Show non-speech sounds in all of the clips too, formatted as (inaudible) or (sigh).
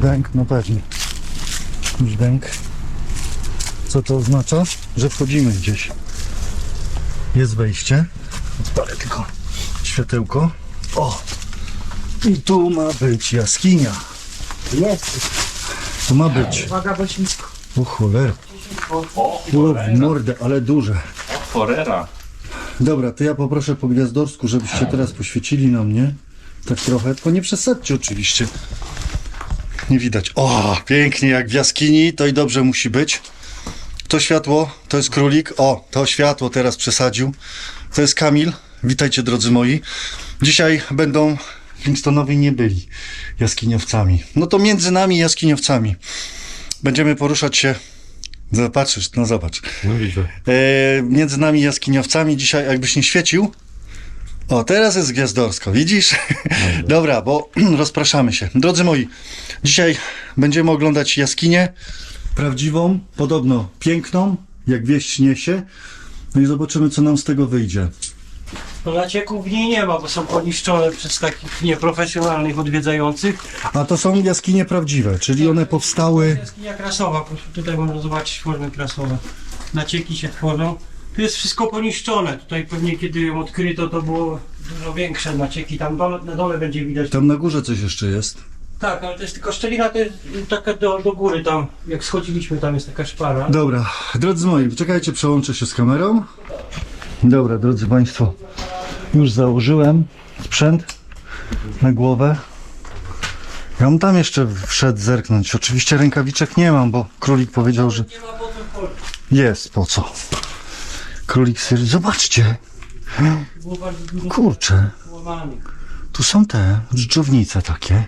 Brzdęk, no pewnie. Brzdęk. Co to oznacza? Że wchodzimy gdzieś. Jest wejście. Odpalę tylko światełko. O! I tu ma być jaskinia. Jest. Tu ma być. Uwaga, bo. O cholera. O, O, w mordę, ale duże. Forera. Dobra, to ja poproszę po gwiazdorsku, żebyście teraz poświecili na mnie. Tak trochę, tylko nie przesadźcie oczywiście. Nie widać. O, pięknie jak w jaskini, to i dobrze musi być. To światło, to jest królik. O, to światło teraz przesadził. To jest Kamil. Witajcie drodzy moi. Dzisiaj będą Flintstonowie nie byli jaskiniowcami. No to między nami jaskiniowcami. Będziemy poruszać się. Zobaczysz, no zobacz. No widzę. E, między nami jaskiniowcami dzisiaj jakbyś nie świecił. O, teraz jest gwiazdorsko, widzisz? (laughs) Dobra, bo (clears throat) rozpraszamy się. Drodzy moi, dzisiaj będziemy oglądać jaskinię prawdziwą, podobno piękną, jak wieść niesie. No i zobaczymy, co nam z tego wyjdzie. No Nacieków w niej nie ma, bo są poniszczone przez takich nieprofesjonalnych odwiedzających. A to są jaskinie prawdziwe, czyli one powstały. Jaskinia krasowa, proszę, tutaj można zobaczyć formy krasowe. Nacieki się tworzą. Tu jest wszystko poniszczone. Tutaj pewnie kiedy ją odkryto, to było dużo większe nacieki. Tam dole, na dole będzie widać. Tam na górze coś jeszcze jest. Tak, ale to jest tylko szczelina, to jest taka do, do góry tam. Jak schodziliśmy, tam jest taka szpara. Dobra, drodzy moi, czekajcie, przełączę się z kamerą. Dobra, drodzy Państwo, już założyłem sprzęt na głowę. Ja bym tam jeszcze wszedł zerknąć. Oczywiście rękawiczek nie mam, bo królik powiedział, że Nie ma po co jest po co. Królik stwierdził, zobaczcie, kurczę, tu są te dżdżownice takie.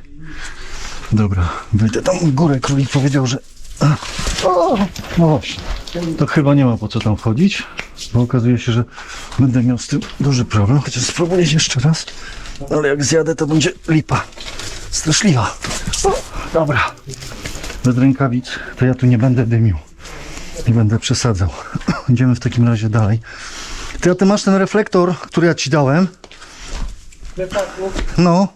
Dobra, wyjdę tam w górę. Królik powiedział, że... O, no właśnie. To chyba nie ma po co tam wchodzić, bo okazuje się, że będę miał z tym duży problem. Chociaż spróbuję jeszcze raz. Ale jak zjadę, to będzie lipa. Straszliwa. O, dobra. Bez rękawic to ja tu nie będę dymił. Nie będę przesadzał. (clears throat) Idziemy w takim razie dalej. Ty, a ty masz ten reflektor, który ja ci dałem? No.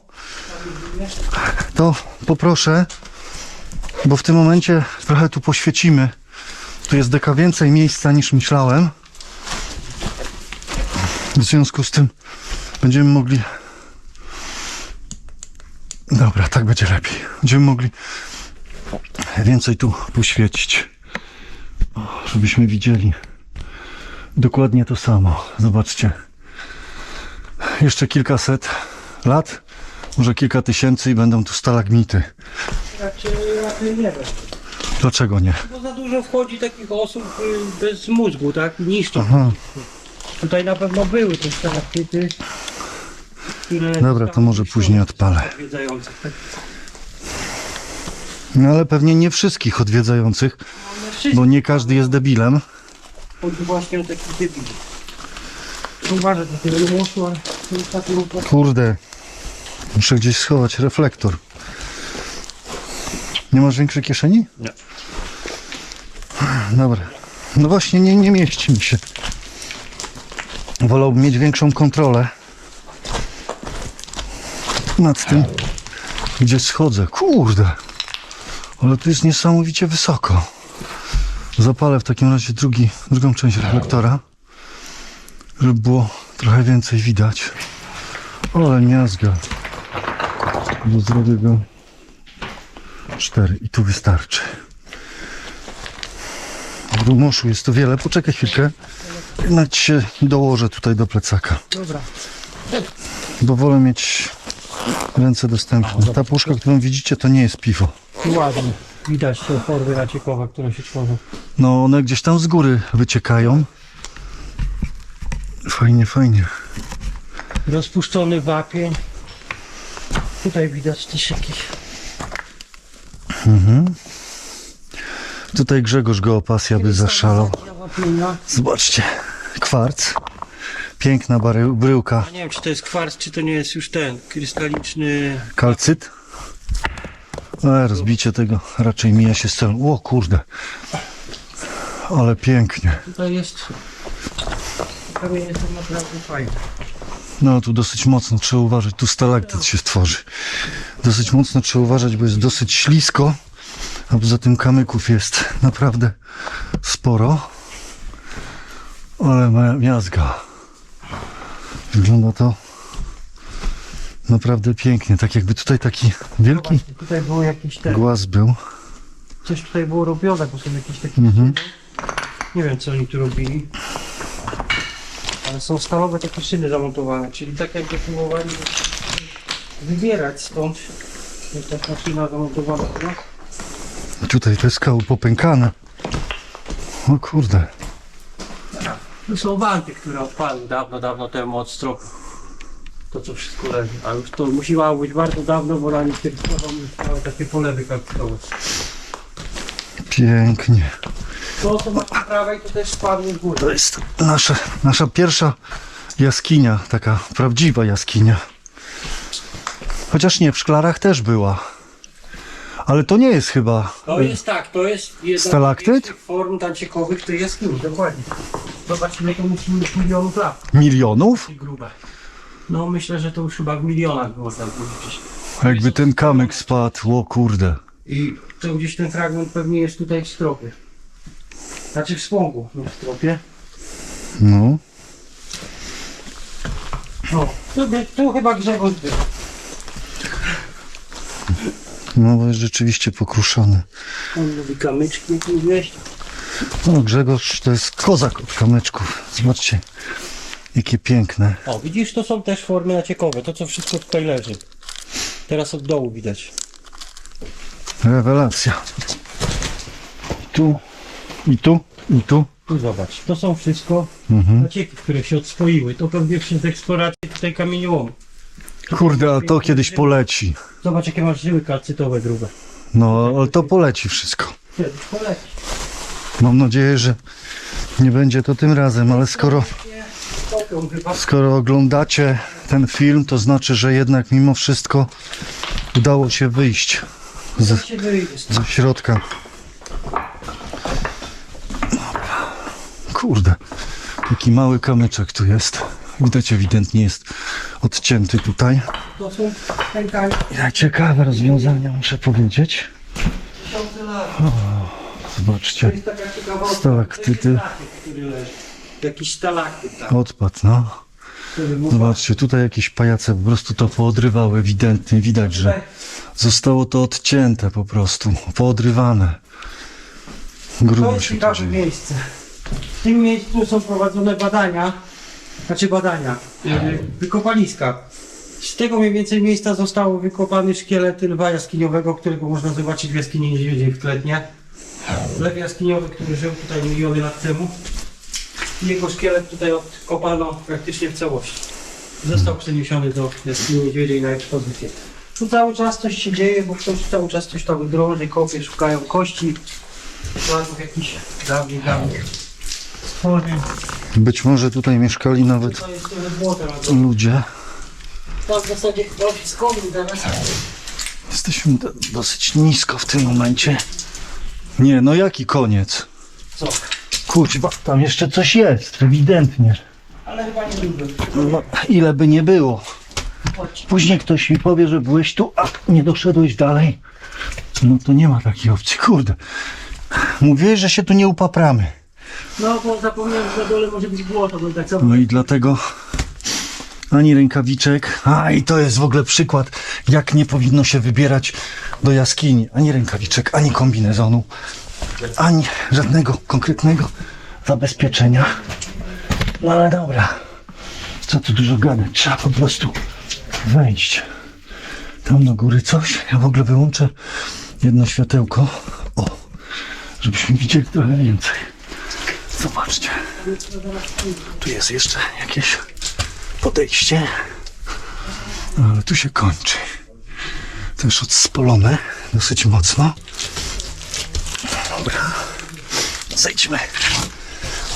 To poproszę, bo w tym momencie trochę tu poświecimy. Tu jest deka więcej miejsca niż myślałem. W związku z tym będziemy mogli. Dobra, tak będzie lepiej. Będziemy mogli więcej tu poświecić. Żebyśmy widzieli dokładnie to samo. Zobaczcie. Jeszcze kilkaset lat, może kilka tysięcy i będą tu stalagmity. Raczej, raczej nie wiem. Dlaczego nie? Bo za dużo wchodzi takich osób y, bez mózgu, tak? Niszczą. Aha. Tutaj na pewno były te stalaktyty. Dobra, to może później odpalę. Tak? No ale pewnie nie wszystkich odwiedzających, One wszystkie bo nie każdy jest debilem. chodzi właśnie o takich debili. Uważaj, poszło, ale to jest tak równo. Kurde, muszę gdzieś schować reflektor. Nie masz większej kieszeni? Nie. Dobra. No właśnie, nie, nie mieści mi się. Wolałbym mieć większą kontrolę nad tym, gdzie schodzę. Kurde, ale tu jest niesamowicie wysoko. Zapalę w takim razie drugi, drugą część reflektora, żeby było trochę więcej widać. Ale miazga. Bo zrobię go cztery i tu wystarczy. W Rumoszu jest to wiele. Poczekaj chwilkę. Jednak się dołożę tutaj do plecaka. Dobra. Bo wolę mieć ręce dostępne. Ta puszka, którą widzicie, to nie jest piwo. Ładnie. Widać te formy naciekowe, które się tworzą. No, one gdzieś tam z góry wyciekają. Fajnie, fajnie. Rozpuszczony wapień. Tutaj widać też jakieś... Tutaj Grzegorz go opasja by zaszalał. Zobaczcie, kwarc. Piękna bary- bryłka. Nie wiem, czy to jest kwarc, czy to nie jest już ten krystaliczny... Kalcyt? E, rozbicie tego raczej mija się z celem. O kurde. Ale pięknie. Tutaj jest... Kamienie są naprawdę fajne. No tu dosyć mocno trzeba uważać, tu stalaktyt się stworzy. Dosyć mocno trzeba uważać, bo jest dosyć ślisko, a poza tym kamyków jest naprawdę sporo. Ale ma miazga. Wygląda to naprawdę pięknie, tak jakby tutaj taki wielki Właśnie, tutaj było jakieś te, głaz był. coś tutaj było robione, bo są jakieś takie Mhm. Nie wiem co oni tu robili. Ale są stalowe takie szyny zamontowane, czyli tak jakby próbowali wybierać stąd. Jest taka szyna zamontowana. No. Tutaj te skały popękane. O kurde. To są wanty, które odpadły dawno, dawno temu od stropu. To co wszystko leży. A już to musiało być bardzo dawno, bo na kiedyś miały takie polewy kalkulowe. Pięknie. To co masz po prawej to też spadło w górę. To jest nasza, nasza pierwsza jaskinia, taka prawdziwa jaskinia. Chociaż nie, w szklarach też była. Ale to nie jest chyba. To jest tak, to jest jedna Stalaktyt? z największych form tanciekowych tej jaskini, dokładnie. Zobacz ile to musi mieć milionów lat Milionów? grube. No myślę, że to już chyba w milionach można powiedzieć. Jakby ten kamyk spadł, o kurde. I to gdzieś ten fragment pewnie jest tutaj w stropie. Znaczy w spągu, nie w stropie. No. O, tu, by- tu chyba Grzegorz był. No bo jest rzeczywiście pokruszony. On lubi kamyczki jakieś wieść. No Grzegorz to jest kozak od kamyczków. Zobaczcie, jakie piękne. O, widzisz, to są też formy naciekowe, to co wszystko tutaj leży. Teraz od dołu widać. Rewelacja. I tu, i tu, i tu. Tu zobacz, to są wszystko Mhm. nacieki, które się odspoiły. To pewnie przez eksplorację tutaj kamieniołomu. Kurde, a to kiedyś poleci. Zobacz jakie masz żyły kalcytowe grube. No, ale to poleci wszystko. Kiedyś poleci. Mam nadzieję, że nie będzie to tym razem, ale skoro, Chyba. skoro oglądacie ten film, to znaczy, że jednak mimo wszystko udało się wyjść z, się wyjdzie stąd. ze środka. Kurde, taki mały kamyczek tu jest. Widać ewidentnie jest odcięty tutaj. To są Ja ciekawe rozwiązania muszę powiedzieć. To Zobaczcie, jest taka ciekawostka. Stalaktyty. To jest stalaktyt, który leży. Jakiś stalaktyt tam. odpad, no. Zobaczcie, tutaj jakieś pajace po prostu to poodrywały ewidentnie. Widać, że zostało to odcięte po prostu, poodrywane. To Grubo jest się to ciekawe dzieje. miejsce. W tym miejscu są prowadzone badania, znaczy badania, yy, wykopaliska. Z tego mniej więcej miejsca został wykopany szkielet lwa jaskiniowego, którego można zobaczyć w jaskini niedźwiedziej w Kletnie. Lew jaskiniowy, który żył tutaj miliony lat temu. Jego szkielet tutaj odkopano praktycznie w całości. Został przeniesiony do jaskini niedźwiedziej na ekspozycję. Tu cały czas coś się dzieje, bo ktoś cały czas coś tam drąży, kopie, szukają kości, śladów jakichś dawnych, dawnych stworzeń. Być może tutaj mieszkali nawet To jest trochę ludzie. tam w zasadzie chyba wszystko teraz. Jesteśmy do, dosyć nisko w tym momencie. Nie, no jaki koniec? Co? Kurczę, tam jeszcze coś jest, ewidentnie. Ale chyba nie dużo. No, ile by nie było. Później ktoś mi powie, że byłeś tu, a nie doszedłeś dalej. No to nie ma takiej opcji, kurde. Mówiłeś, że się tu nie upapramy. No bo zapomniałem, że na dole może być błoto, bo tak samo. No i dlatego ani rękawiczek. A i to jest w ogóle przykład, jak nie powinno się wybierać do jaskini. Ani rękawiczek, ani kombinezonu, ani żadnego konkretnego zabezpieczenia. No ale dobra. Co tu dużo gadać? Trzeba po prostu wejść. Tam do góry coś. Ja w ogóle wyłączę jedno światełko. O, żebyśmy widzieli trochę więcej. Zobaczcie. Tu jest jeszcze jakieś podejście. Ale tu się kończy. Też odspolone dosyć mocno. Zejdźmy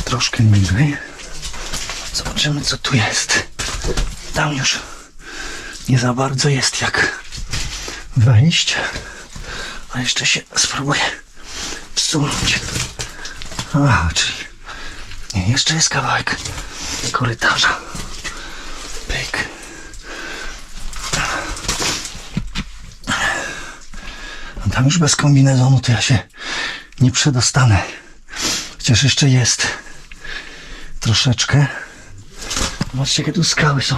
troszkę niżej. Zobaczymy, co tu jest. Tam już nie za bardzo jest jak wejść. A jeszcze się spróbuję wsunąć. A, czyli nie, jeszcze jest kawałek korytarza. Pyk. A tam już bez kombinezonu to ja się nie przedostanę. Chociaż jeszcze jest troszeczkę. Zobaczcie, jakie tu skały są.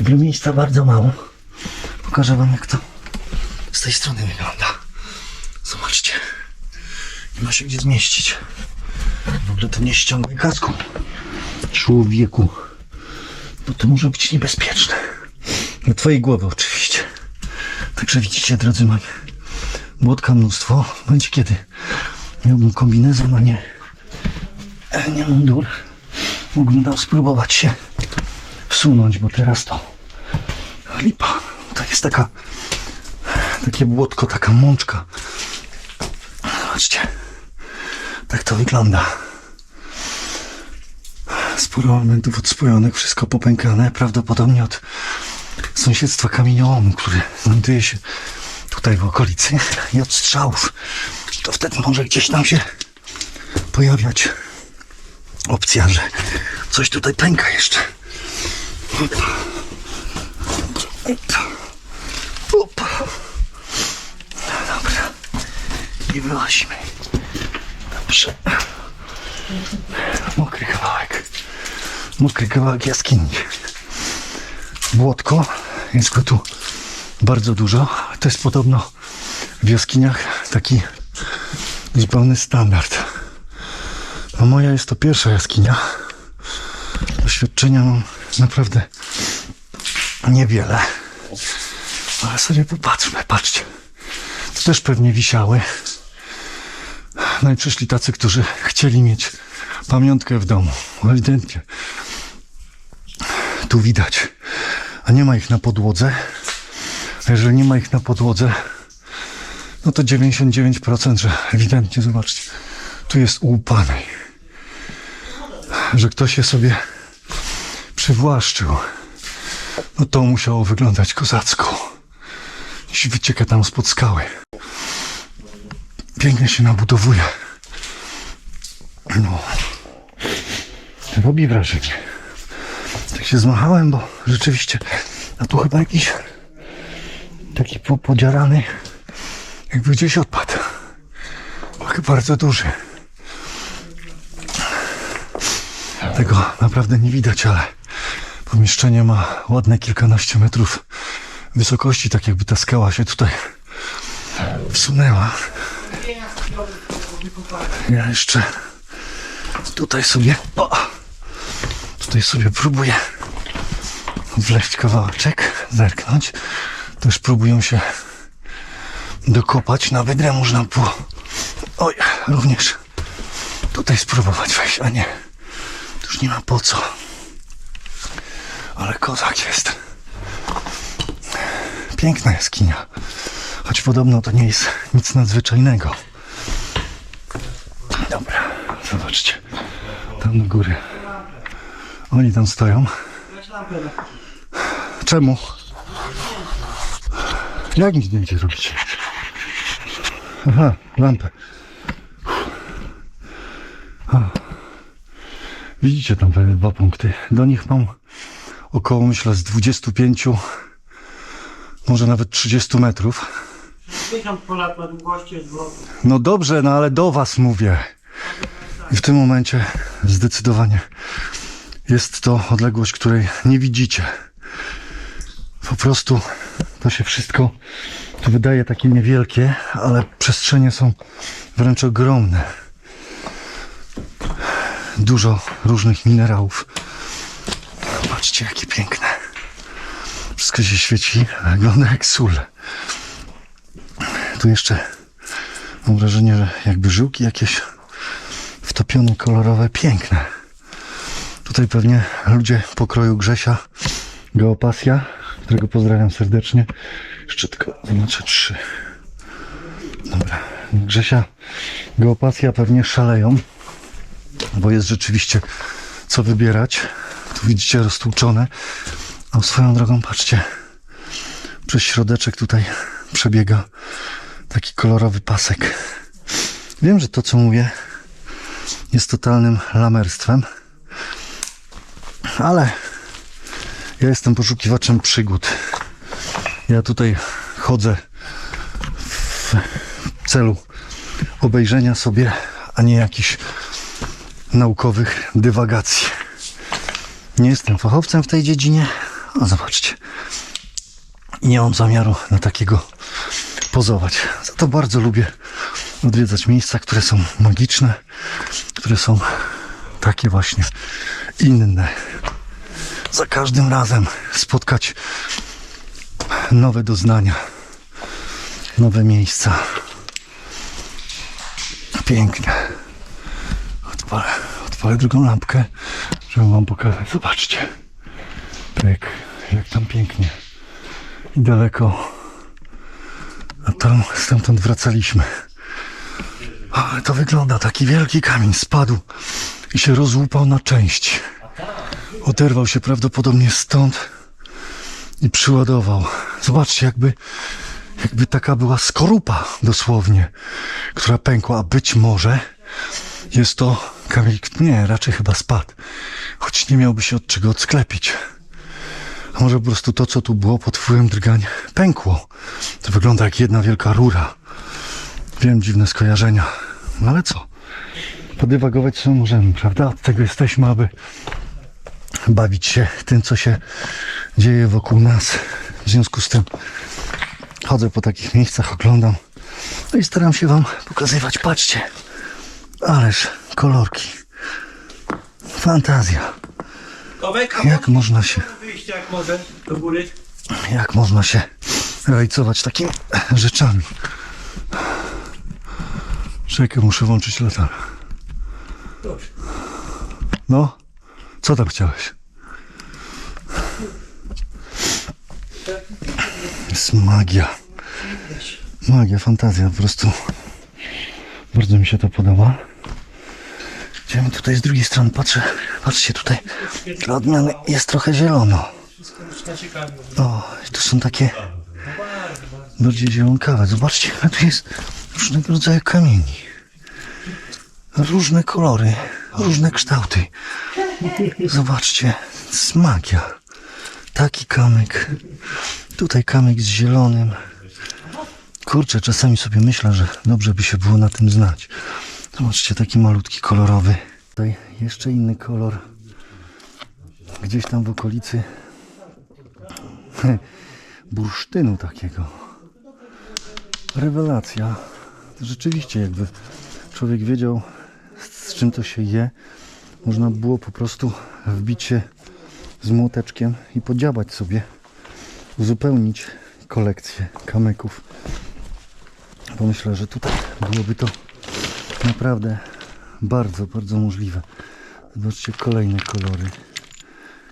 Ogóle miejsca bardzo mało. Pokażę wam, jak to z tej strony wygląda. Zobaczcie. Nie ma się gdzie zmieścić. W ogóle to nie ściągaj kasku. Człowieku. Bo to może być niebezpieczne. Dla twojej głowy oczywiście. Także widzicie, drodzy moi, młotka mnóstwo. Będzie kiedy miałbym kombinezon, a nie, nie mundur. Mógłbym tam spróbować się wsunąć, bo teraz to lipa. To jest taka, takie błotko, taka mączka. Zobaczcie, tak to wygląda. Sporo elementów odspojonych, wszystko popękane, prawdopodobnie od sąsiedztwa kamieniołomu, który znajduje się tutaj w okolicy i od strzałów. To wtedy może gdzieś tam się pojawiać opcja, że coś tutaj pęka jeszcze. Opa. Dobra. I wyłazimy. Dobrze. Mokry kawałek. Mokry kawałek jaskini. Błotko. Jest go tu bardzo dużo. To jest podobno w jaskiniach taki zupełny standard. Moja jest to pierwsza jaskinia. Doświadczenia mam naprawdę niewiele. Ale sobie popatrzmy, patrzcie. To też pewnie wisiały. No i przyszli tacy, którzy chcieli mieć pamiątkę w domu. Ewidentnie. Tu widać. A nie ma ich na podłodze. A jeżeli nie ma ich na podłodze, no to 99%, że ewidentnie, zobaczcie, tu jest ułupany. Że ktoś je sobie przywłaszczył. No to musiało wyglądać kozacko. Jeśli wycieka tam spod skały. Pięknie się nabudowuje. No. Robi wrażenie. Tak się zmachałem, bo rzeczywiście, a tu chyba jakiś taki po- podziarany, jakby gdzieś odpadł. Bardzo duży. Tego naprawdę nie widać, ale pomieszczenie ma ładne kilkanaście metrów wysokości, tak jakby ta skała się tutaj wsunęła. Ja jeszcze tutaj sobie, o, tutaj sobie próbuję wleść kawałeczek, zerknąć. Też próbują się dokopać. Na wydrę można było, oj, również tutaj spróbować wejść, a nie, już nie ma po co. Ale kozak jest. Piękna jaskinia. Choć podobno to nie jest nic nadzwyczajnego. Dobra, zobaczcie. Tam do góry. Oni tam stoją. Czemu? Jak mi zdjęcie robicie? Aha, lampę. Widzicie tam prawie dwa punkty. Do nich mam około, myślę, z 25, może nawet 30 metrów. 50 ponad na długości odwrotu. No dobrze, no ale do was mówię. I w tym momencie zdecydowanie jest to odległość, której nie widzicie. Po prostu to się wszystko tu wydaje takie niewielkie, ale przestrzenie są wręcz ogromne. Dużo różnych minerałów. Patrzcie, jakie piękne. Wszystko się świeci, wygląda jak sól. Tu jeszcze mam wrażenie, że jakby żyłki jakieś wtopione, kolorowe, piękne. Tutaj pewnie ludzie pokroju Grzesia, Geopasja, którego pozdrawiam serdecznie. Jeszcze tylko zobaczę trzy. Dobra. Grzesia, Geopasja pewnie szaleją, bo jest rzeczywiście co wybierać. Tu widzicie roztłuczone. A swoją drogą, patrzcie, przez środeczek tutaj przebiega taki kolorowy pasek. Wiem, że to co mówię jest totalnym lamerstwem, ale ja jestem poszukiwaczem przygód. Ja tutaj chodzę w celu obejrzenia sobie, a nie jakichś naukowych dywagacji. Nie jestem fachowcem w tej dziedzinie, a zobaczcie. Nie mam zamiaru na takiego pozować. Za to bardzo lubię odwiedzać miejsca, które są magiczne, które są takie właśnie inne. Za każdym razem spotkać nowe doznania, nowe miejsca. Pięknie. Odpalę, odpalę drugą lampkę, żeby wam pokazać. Zobaczcie. Pyk, jak tam pięknie. I daleko. A tam stamtąd wracaliśmy. Ale to wygląda, taki wielki kamień spadł i się rozłupał na części. Oderwał się prawdopodobnie stąd i przyładował. Zobaczcie, jakby, jakby taka była skorupa dosłownie, która pękła, a być może jest to kamień, nie, raczej chyba spadł, choć nie miałby się od czego odsklepić. A może po prostu to, co tu było pod wpływem drgań, pękło. To wygląda jak jedna wielka rura. Wiem, dziwne skojarzenia. No ale co? Podywagować sobie możemy, prawda? Od tego jesteśmy, aby bawić się tym, co się dzieje wokół nas. W związku z tym chodzę po takich miejscach, oglądam. No i staram się Wam pokazywać. Patrzcie, ależ kolorki. Fantazja. A Jak można się, wyjście jak może do góry? jak można się rajcować takimi rzeczami. Czekaj, muszę włączyć latarkę. Dobrze. No, co tam chciałeś? Jest magia. Magia, fantazja, po prostu. Bardzo mi się to podoba. Idziemy tutaj z drugiej strony, patrzę, patrzcie tutaj. Dla odmiany jest trochę zielono. O, tu są takie bardziej zielonkawe. Zobaczcie, tu jest różnego rodzaju kamieni. Różne kolory, różne kształty. Zobaczcie, to jest magia. Taki kamyk. Tutaj kamyk z zielonym. Kurczę, czasami sobie myślę, że dobrze by się było na tym znać. Zobaczcie, taki malutki kolorowy. Tutaj jeszcze inny kolor. Gdzieś tam w okolicy (laughs) bursztynu takiego. Rewelacja. Rzeczywiście, jakby człowiek wiedział, z czym to się je, można było po prostu wbić się z młoteczkiem i podziabać sobie, uzupełnić kolekcję kamyków. Pomyślę, że tutaj byłoby to naprawdę bardzo, bardzo możliwe. Zobaczcie, kolejne kolory,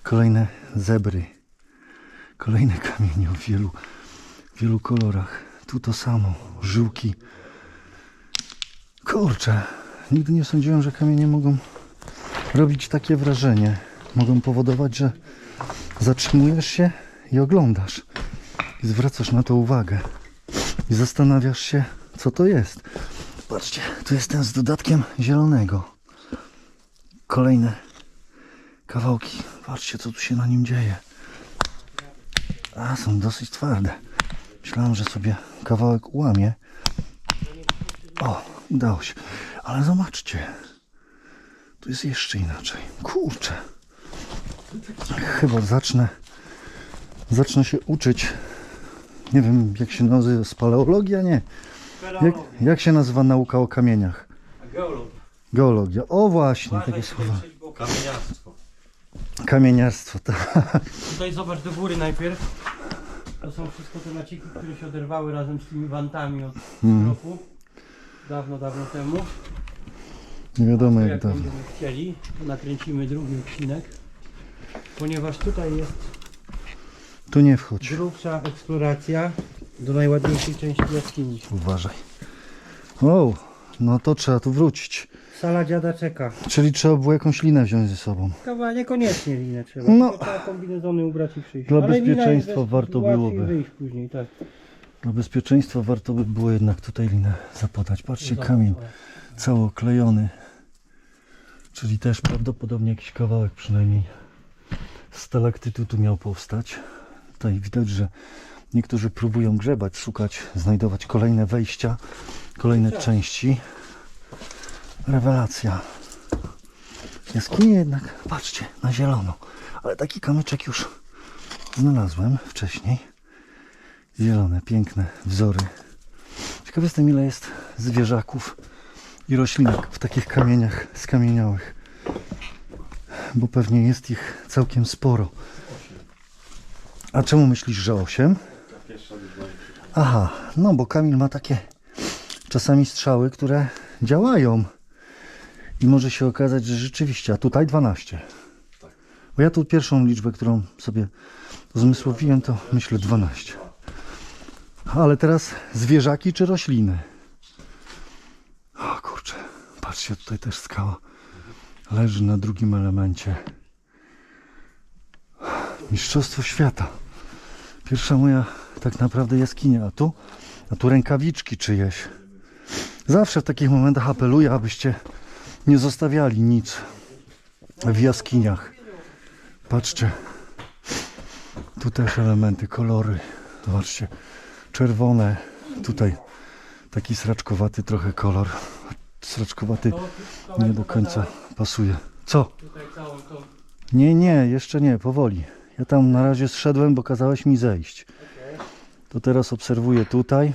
kolejne zebry. Kolejne kamienie o wielu, wielu kolorach. Tu to samo. Żyłki. Kurczę. Nigdy nie sądziłem, że kamienie mogą robić takie wrażenie. Mogą powodować, że zatrzymujesz się i oglądasz. I zwracasz na to uwagę. I zastanawiasz się, co to jest. Patrzcie, tu jest ten z dodatkiem zielonego. Kolejne kawałki. Patrzcie, co tu się na nim dzieje. A, są dosyć twarde. Myślałem, że sobie kawałek ułamie. O, udało się. Ale zobaczcie. Tu jest jeszcze inaczej. Kurczę. Chyba zacznę zacznę się uczyć. Nie wiem, jak się nazywa, speleologia? Nie. Jak, jak się nazywa nauka o kamieniach? Geolog. Geologia. O właśnie, takie słowa. Kamieniarstwo. Kamieniarstwo. Tak. Tutaj zobacz do góry najpierw. To są wszystko te naciki, które się oderwały razem z tymi wantami od roku. Dawno, dawno temu. Nie wiadomo To jak jak dawno. będziemy chcieli, to nakręcimy drugi odcinek. Ponieważ tutaj jest Tu nie wchodź. grubsza eksploracja do najładniejszej części jaskini. Uważaj. O, no to trzeba tu wrócić. Sala dziada czeka. Czyli trzeba było jakąś linę wziąć ze sobą. Kawa niekoniecznie linę trzeba. No. Trzeba kombinezony ubrać i przyjść. Dla Ale lina bezpieczeństwa jest warto łatwiej byłoby. wyjść później, tak. Dla bezpieczeństwa warto by było jednak tutaj linę zapodać. Patrzcie, kamień cały oklejony. Czyli też prawdopodobnie jakiś kawałek przynajmniej stalaktytu tu miał powstać. Tutaj widać, że Niektórzy próbują grzebać, szukać, znajdować kolejne wejścia, kolejne części. Rewelacja. Jaskinie jednak, patrzcie, na zielono. Ale taki kamyczek już znalazłem wcześniej. Zielone, piękne wzory. Ciekaw jestem ile jest zwierzaków i roślinek w takich kamieniach skamieniałych. Bo pewnie jest ich całkiem sporo. A czemu myślisz, że 8? Aha, no bo Kamil ma takie czasami strzały, które działają. I może się okazać, że rzeczywiście, a tutaj 12. Bo ja tu pierwszą liczbę, którą sobie zmysłowiłem, to myślę 12. Ale teraz zwierzaki czy rośliny? O kurczę, patrzcie, tutaj też skała leży na drugim elemencie. Mistrzostwo świata. Pierwsza moja tak naprawdę jaskinia, a tu, a tu rękawiczki czyjeś. Zawsze w takich momentach apeluję, abyście nie zostawiali nic w jaskiniach. Patrzcie, tu też elementy, kolory. Zobaczcie, czerwone, tutaj taki sraczkowaty trochę kolor. Sraczkowaty nie do końca pasuje. Co? Nie, nie, jeszcze nie, powoli. Ja tam na razie zszedłem, bo kazałeś mi zejść. To teraz obserwuję tutaj.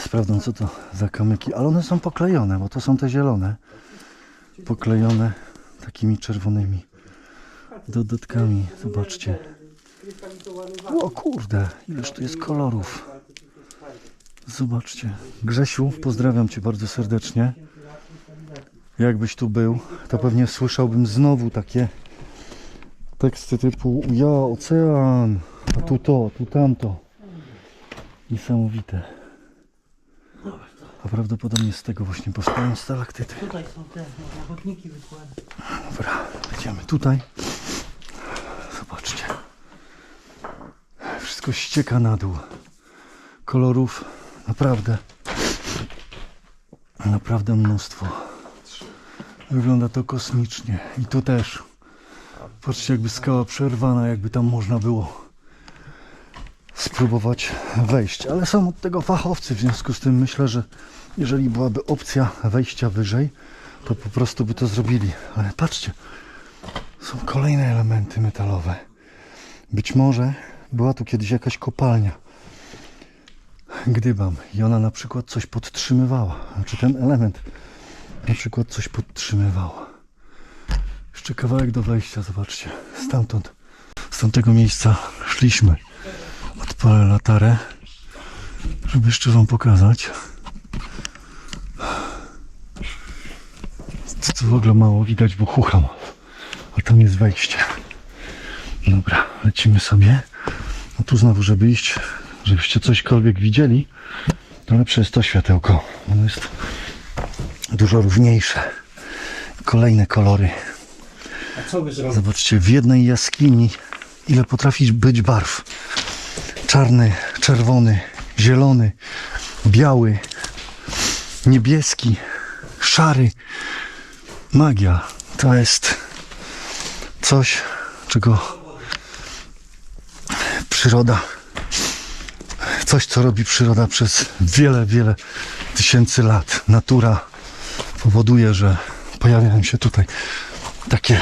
Sprawdzam, co to za kamyki. Ale one są poklejone, bo to są te zielone. Poklejone takimi czerwonymi dodatkami. Zobaczcie. O kurde, ileż tu jest kolorów. Zobaczcie. Grzesiu, pozdrawiam Cię bardzo serdecznie. Jakbyś tu był, to pewnie słyszałbym znowu takie teksty typu ja, ocean, a tu to, tu tamto. Niesamowite. A prawdopodobnie z tego właśnie powstają stalaktyty. Tutaj są te robotniki wykładane. Dobra, idziemy tutaj. Zobaczcie. Wszystko ścieka na dół. Kolorów naprawdę. Naprawdę mnóstwo. Wygląda to kosmicznie. I tu też. Patrzcie, jakby skała przerwana, jakby tam można było spróbować wejść. Ale są od tego fachowcy, w związku z tym myślę, że jeżeli byłaby opcja wejścia wyżej, to po prostu by to zrobili. Ale patrzcie, są kolejne elementy metalowe. Być może była tu kiedyś jakaś kopalnia. Gdybam. I ona na przykład coś podtrzymywała. Znaczy ten element na przykład coś podtrzymywała. Jeszcze kawałek do wejścia, zobaczcie. Stamtąd, z tamtego miejsca szliśmy. Odpalę latarę, żeby jeszcze wam pokazać. To, to w ogóle mało widać, bo chucham. A tam jest wejście. Dobra, lecimy sobie. No tu znowu, żeby iść, żebyście cośkolwiek widzieli, to lepsze jest to światełko. Ono jest dużo równiejsze. Kolejne kolory. A? Zobaczcie, w jednej jaskini ile potrafi być barw. Czarny, czerwony, zielony, biały, niebieski, szary. Magia to jest coś, czego przyroda, coś co robi przyroda przez wiele, wiele tysięcy lat. Natura powoduje, że pojawiają się tutaj takie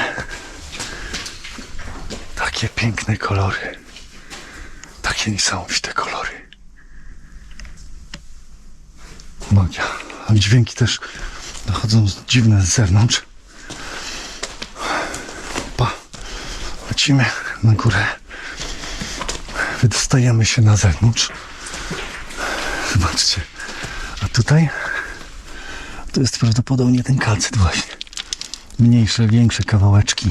takie piękne kolory. Takie niesamowite kolory. Magia. A dźwięki też dochodzą dziwne z zewnątrz. Pa. Lecimy na górę. Wydostajemy się na zewnątrz. Zobaczcie. A tutaj to jest prawdopodobnie ten kalcyt właśnie. Mniejsze, większe kawałeczki.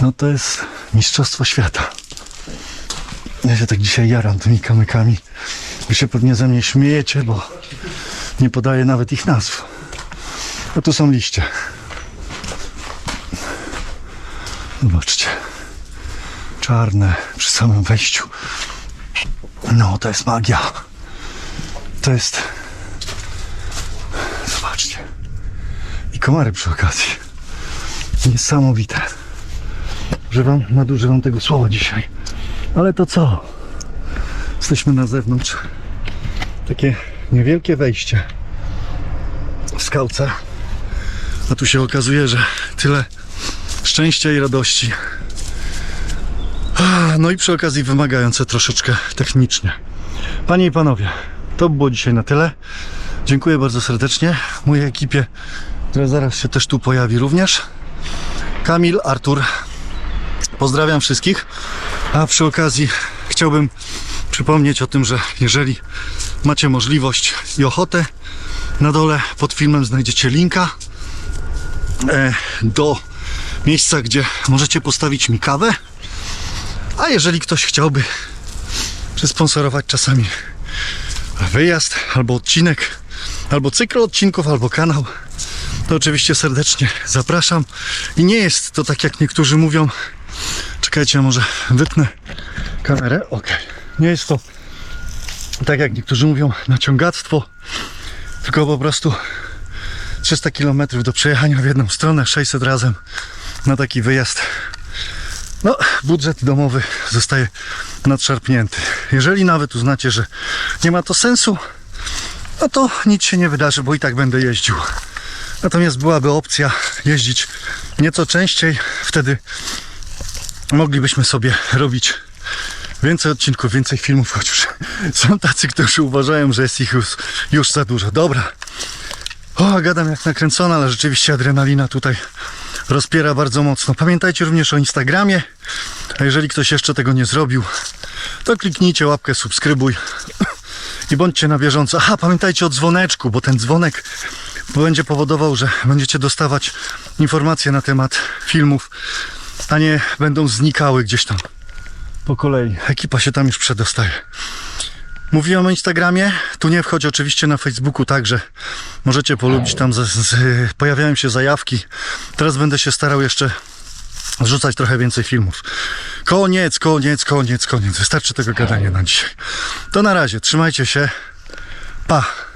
No to jest mistrzostwo świata. Ja się tak dzisiaj jaram tymi kamykami. Wy się pewnie ze mnie śmiejecie, bo nie podaję nawet ich nazw. A tu są liście. Zobaczcie. Czarne przy samym wejściu. No, to jest magia. To jest... Zobaczcie. I komary przy okazji. Niesamowite. Używam, nadużywam tego słowa dzisiaj. Ale to co? Jesteśmy na zewnątrz. Takie niewielkie wejście w skałce. A tu się okazuje, że tyle szczęścia i radości. Ah, No i przy okazji wymagające troszeczkę technicznie. Panie i panowie, to było dzisiaj na tyle. Dziękuję bardzo serdecznie mojej ekipie, która zaraz się też tu pojawi również. Kamil, Artur, pozdrawiam wszystkich. A przy okazji chciałbym przypomnieć o tym, że jeżeli macie możliwość i ochotę, na dole pod filmem znajdziecie linka e, do miejsca, gdzie możecie postawić mi kawę. A jeżeli ktoś chciałby przysponsorować czasami wyjazd, albo odcinek, albo cykl odcinków, albo kanał, to oczywiście serdecznie zapraszam. I nie jest to tak, jak niektórzy mówią. Czekajcie, może wytnę kamerę. Ok. Nie jest to tak, jak niektórzy mówią, naciągactwo, tylko po prostu 300 km do przejechania w jedną stronę, 600 razem na taki wyjazd. No, budżet domowy zostaje nadszarpnięty. Jeżeli nawet uznacie, że nie ma to sensu, no to nic się nie wydarzy, bo i tak będę jeździł. Natomiast byłaby opcja jeździć nieco częściej, wtedy moglibyśmy sobie robić więcej odcinków, więcej filmów, chociaż (laughs) są tacy, którzy uważają, że jest ich już, już za dużo. Dobra. O, gadam jak nakręcona, ale rzeczywiście adrenalina tutaj rozpiera bardzo mocno. Pamiętajcie również o Instagramie, a jeżeli ktoś jeszcze tego nie zrobił, to kliknijcie łapkę, subskrybuj i bądźcie na bieżąco. Aha, pamiętajcie o dzwoneczku, bo ten dzwonek będzie powodował, że będziecie dostawać informacje na temat filmów, a nie będą znikały gdzieś tam po kolei. Ekipa się tam już przedostaje. Mówiłem o Instagramie, tu nie wchodzi oczywiście na Facebooku także. Możecie polubić, tam z, z, pojawiają się zajawki. Teraz będę się starał jeszcze rzucać trochę więcej filmów. Koniec, koniec, koniec, koniec. Wystarczy tego gadania na dzisiaj. To na razie, trzymajcie się. Pa!